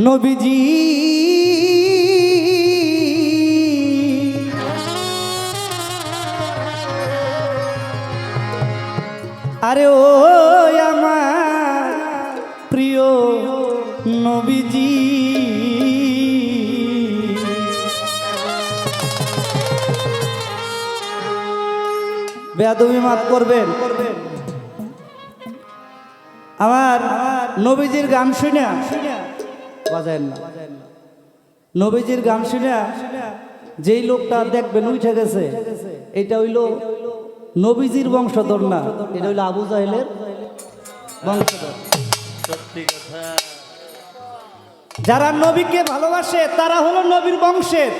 নবীজি। আরে ও আমার প্রিয় নবীজি। বেয়াদবি মাফ করবেন। আমার নবীজির গান শুনে শুনে বাজায় না। নবীজির গান শুনে যেই লোকটা দেখবেন উঠে গেছে এটা হইল নবীজির বংশধর না। এটা হইল আবু জাহেলের বংশধর। সত্যি কথা। যারা নবীকে ভালোবাসে তারা হলো নবীর বংশের।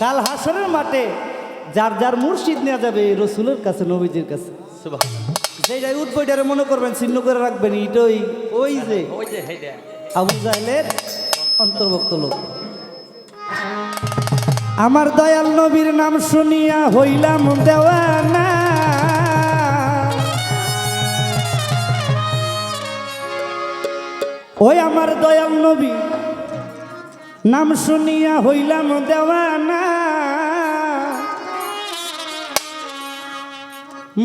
কাল হাসরের মাঠে যার যার মুর্শিদ নেওয়া যাবে রসুলের কাছে নবীজির কাছে। সুবাহ যেটাই উদ্বইটারে মনে করবেন চিহ্ন করে রাখবেন এটাই ওই যে। ওই যে আবু জাহেলের অন্তর্ভুক্ত লোক। আমার দয়াল নবীর নাম শুনিয়া হইলাম দেওয়ানা। ওই আমার দয়াল নবী, নাম শুনিয়া হইলাম দেওয়ানা।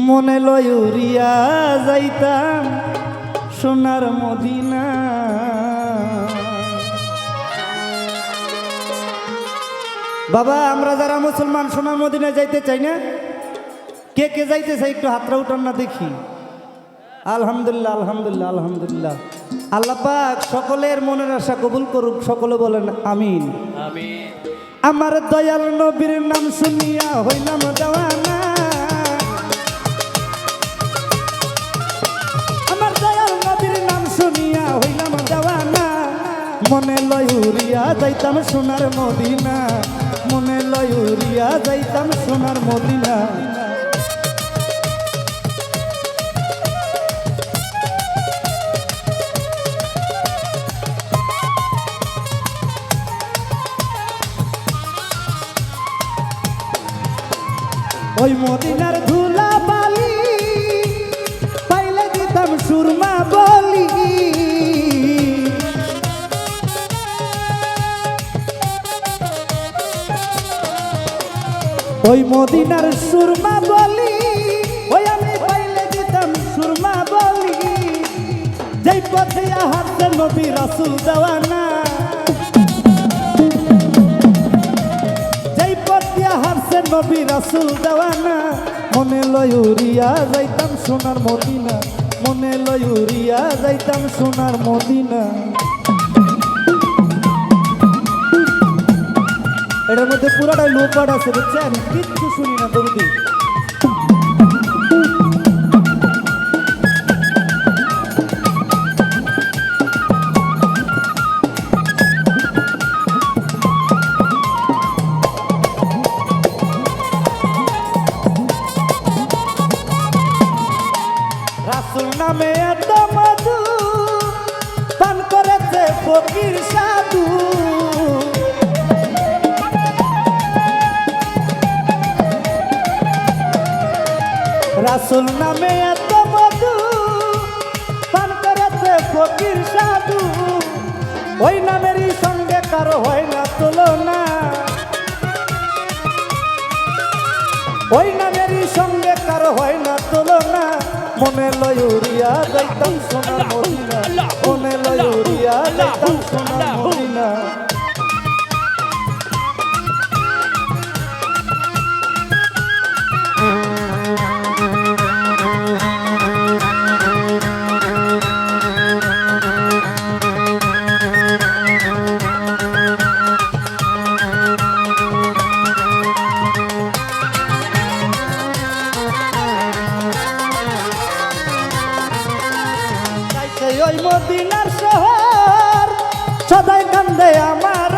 মনে লয় লয়ুরিয়া যাইতাম সোনার মদিনা। বাবা আমরা যারা মুসলমান সোনার মদিনায় যাইতে চাই না কে কে যাইতে চাই একটু হাতরা উঠান না দেখি। আলহামদুলিল্লাহ আলহামদুলিল্লাহ আলহামদুলিল্লাহ। আল্লাহ পাক সকলের মনের আশা কবুল করুক সকলে বলেন আমিন। আমার দয়াল নবীর নাম শুনিয়া হইলাম দেওয়ানা মনে লয়ুরিয়া যাইতাম সোনার মদিনা। মনে লয়ুরিয়া যাইতাম সোনার মদিনা। ওই মদিনার ধুলা বালি পাইলে দিতাম সুরমা ওই মদিনার সুরমা বলি, ওই আমি পাইলে দিতাম সুরমা বলি। যেই পথে হাতে নবী রাসুল দেওয়ানা যেই নবী রাসুল দেওয়ানা মনে লয়ুরিয়া যাইতাম সোনার মদিনা, মনে লয়ুরিয়া যাইতাম সোনার মদিনা। এটার মধ্যে পুরোটাই লোপাট আছে বুঝছেন? কিচ্ছু শুনি না দরদি রাসুল নামে এত মধু পান করেছে ফকির সাধু। ওই নামেরই সঙ্গে কারও হয় না তুলনা। ওই নামেরই সঙ্গে কারও হয় না তুলনা। মনে লয়ুরিয়া যাইতাম সোনার মদিনা। মনে লয়ুরিয়া যাইতাম সোনার মদিনা। সদাই কান্দে আমার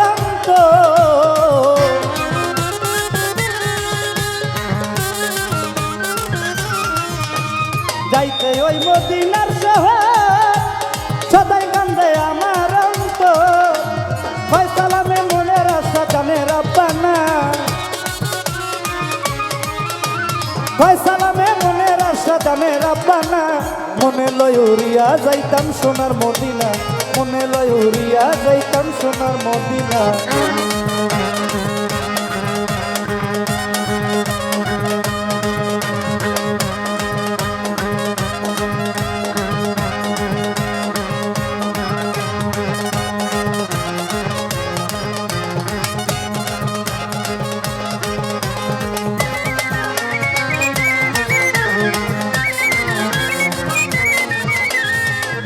যাইতে ওই মদিনার শহর, সদাই কান্দে আমার অন্ত ফয়সালামে মনের আশা জানে রাব্বানা ফয়সালামে মনের আশা জানে রাব্বানা মনে লয়ুরিয়া যাইতাম সোনার মদিনা। মনে লয় উড়িয়া যাইতাম সোনার মদিনা।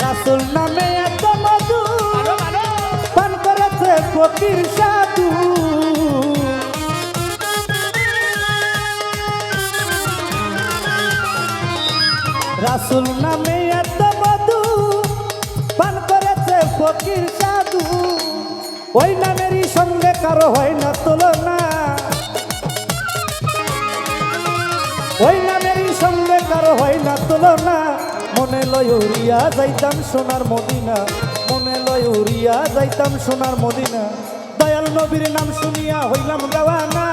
রাসুল ফকির সাধু। রাসুল নামে এত মধু পান করেছে ফকির সাধু। ওই নামেরই সঙ্গে কারও হয় না তুলনা। ওই নামেরই সঙ্গে কারও হয় না তুলনা। মনে লয় উড়িয়া যাইতাম সোনার মদিনা। মনে লয় উড়িয়া যাইতাম সোনার মদিনা। দয়াল নবীর নাম শুনিয়া হইলাম দেওয়ানা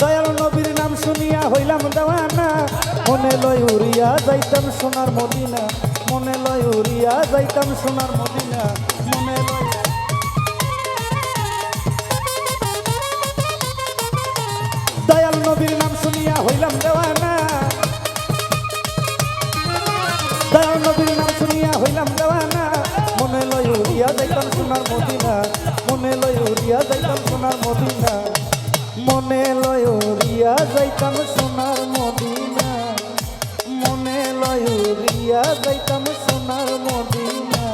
দয়াল নবীর নাম শুনিয়া হইলাম দেওয়ানা মনে লয় উড়িয়া যাইতাম সোনার মদিনা। মনে লয় উড়িয়া যাইতাম সোনার মদিনা। মনে লয় দয়াল নবীর নাম শুনিয়া হইলাম দেওয়ানা যাইতাম সোনার মদিনা, মনে লয় উড়িয়া যাইতাম সোনার মদিনা, মনে লয় উড়িয়া যাইতাম সোনার মদিনা, মনে লয় উড়িয়া যাইতাম সোনার মদিনা,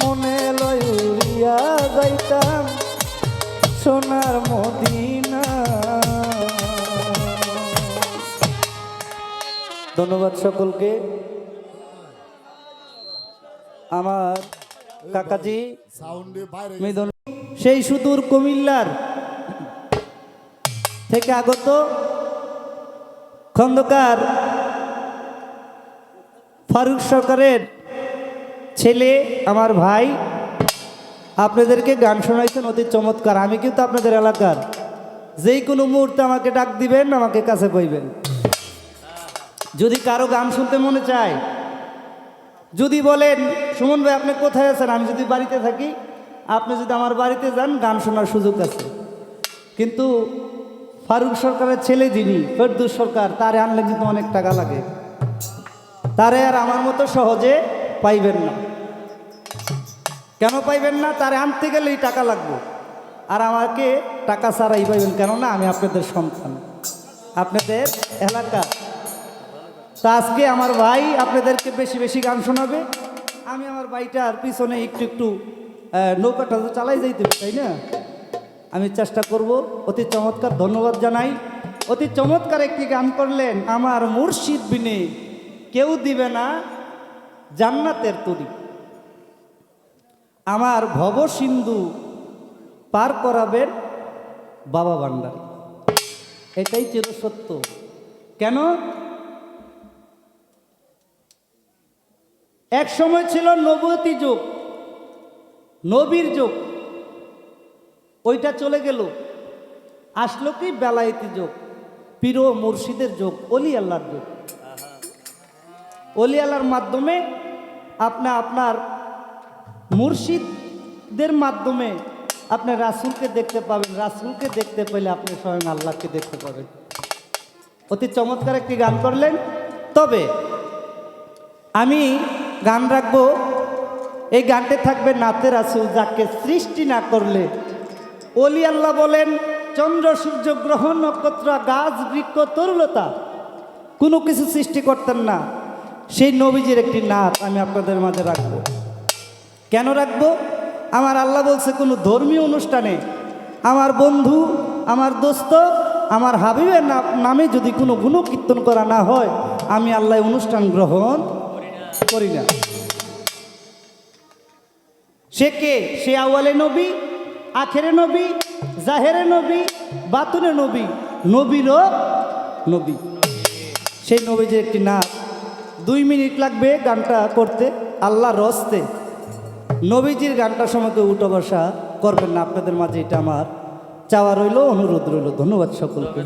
মনে লয় উড়িয়া যাইতাম সোনার মদিনা। ধন্যবাদ সকলকে। আমার কাকাজি সাউন্ডে বাইরে সেই সুদূর কুমিল্লার থেকে আগত খন্দকার ফারুক সরকারের ছেলে আমার ভাই। আপনাদেরকে গান শোনাইছেন অতি চমৎকার। আমি কিন্তু আপনাদের এলাকার যেই কোনো মুহূর্তে আমাকে ডাক দিবেন আমাকে কাছে কইবেন। যদি কারও গান শুনতে মনে চায় যদি বলেন, সুমন ভাই, আপনি কোথায় আছেন? আমি যদি বাড়িতে থাকি, আপনি যদি আমার বাড়িতে যান, গান শোনার সুযোগ আছে। কিন্তু ফারুক সরকারের ছেলে যিনি, ফেরদুস সরকার, তারে আনলে কিন্তু অনেক টাকা লাগে। তারে আর আমার মতো সহজে পাইবেন না। কেন পাইবেন না? তারে আনতে গেলেই টাকা লাগবে। আর আমাকে টাকা ছাড়াই পাইবেন, কেননা আমি আপনাদের সন্তান। আপনাদের এলাকা তা আজকে আমার ভাই আপনাদেরকে বেশি বেশি গান শোনাবে। আমি আমার ভাইটার পিছনে একটু একটু নৌকাটা তো চালাই যাইতে তাই না? আমি চেষ্টা করব, অতি চমৎকার ধন্যবাদ জানাই। অতি চমৎকার একটি গান করলেন আমার মুর্শিদ বিনে। কেউ দিবে না জান্নাতের তরি। আমার ভব সিন্ধু পার করাবেন বাবা ভান্ডারী। এটাই চিরসত্য। কেন? এক সময় ছিল নবতী যুগ, নবীর যুগ, ওইটা চলে গেল। আসলো কি বেলায়েতি যুগ, পীর মুর্শিদের যুগ, অলি আল্লাহর যুগ। অলি আল্লাহর মাধ্যমে আপনি আপনার মুর্শিদদের মাধ্যমে আপনি রাসুলকে দেখতে পাবেন। রাসুলকে দেখতে পেলে আপনি স্বয়ং আল্লাহকে দেখতে পাবেন। অতি চমৎকার একটি গান করলেন। তবে আমি গান রাখব। এই গানটি থাকবে নাতে রাসুল, যাকে সৃষ্টি না করলে। অলি আল্লাহ বলেন, চন্দ্র, সূর্য, গ্রহ, নক্ষত্র গাছ বৃক্ষ, তরুলতা, কোনো কিছু সৃষ্টি করতেন না। সেই নবীজির একটি নাচ আমি আপনাদের মাঝে রাখব। কেন রাখব? আমার আল্লাহ বলছে, কোনো ধর্মীয় অনুষ্ঠানে আমার বন্ধু, আমার দোস্ত, আমার হাবিবের নামে যদি কোনো গুণকীর্তন করা না হয়, আমি আল্লাহ অনুষ্ঠান গ্রহণ করি না। সে কে? সে আওয়ালে নবী, আখেরে নবী, জাহেরে নবী, বাতুনে নবী, নবীরও নবী। সেই নবীজির একটি নাচ দুই মিনিট লাগবে গানটা করতে, আল্লাহ রস্তে। নবীজির গানটা সময় উঠো বসা করবেন না, আপনাদের মাঝে এটা আমার চাওয়া রইল, অনুরোধ রইল। ধন্যবাদ সকলকে।